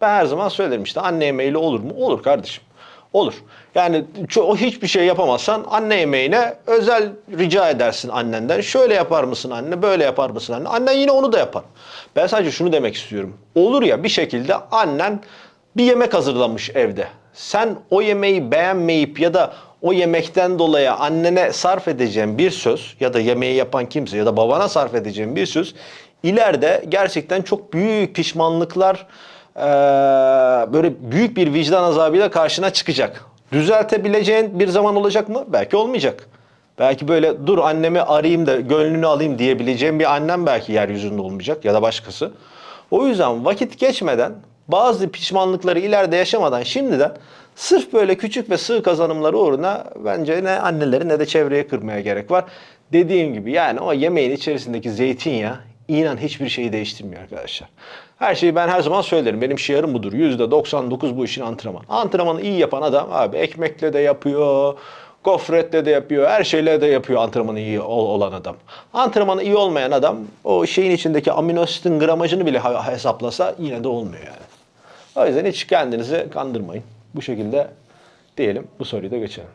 Ben her zaman söylerim işte anne yemeğiyle olur mu? Olur kardeşim. Olur. Yani o hiçbir şey yapamazsan anne yemeğine özel rica edersin annenden. Şöyle yapar mısın anne, böyle yapar mısın anne? Annen yine onu da yapar. Ben sadece şunu demek istiyorum. Olur ya bir şekilde annen bir yemek hazırlamış evde. Sen o yemeği beğenmeyip ya da o yemekten dolayı annene sarf edeceğin bir söz ya da yemeği yapan kimse ya da babana sarf edeceğin bir söz ileride gerçekten çok büyük pişmanlıklar eee, böyle büyük bir vicdan azabıyla karşına çıkacak. Düzeltebileceğin bir zaman olacak mı? Belki olmayacak. Belki böyle dur annemi arayayım da gönlünü alayım diyebileceğim bir annem belki yeryüzünde olmayacak ya da başkası. O yüzden vakit geçmeden bazı pişmanlıkları ileride yaşamadan şimdiden sırf böyle küçük ve sığ kazanımları uğruna bence ne anneleri ne de çevreye kırmaya gerek var. Dediğim gibi yani o yemeğin içerisindeki zeytinyağı inan hiçbir şeyi değiştirmiyor arkadaşlar. Her şeyi ben her zaman söylerim. Benim şiarım budur. %99 bu işin antrenman. Antrenmanı iyi yapan adam abi ekmekle de yapıyor, gofretle de yapıyor, her şeyle de yapıyor antrenmanı iyi ol- olan adam. Antrenmanı iyi olmayan adam o şeyin içindeki amino asitin gramajını bile hesaplasa yine de olmuyor yani. O yüzden hiç kendinizi kandırmayın. Bu şekilde diyelim bu soruyu da geçelim.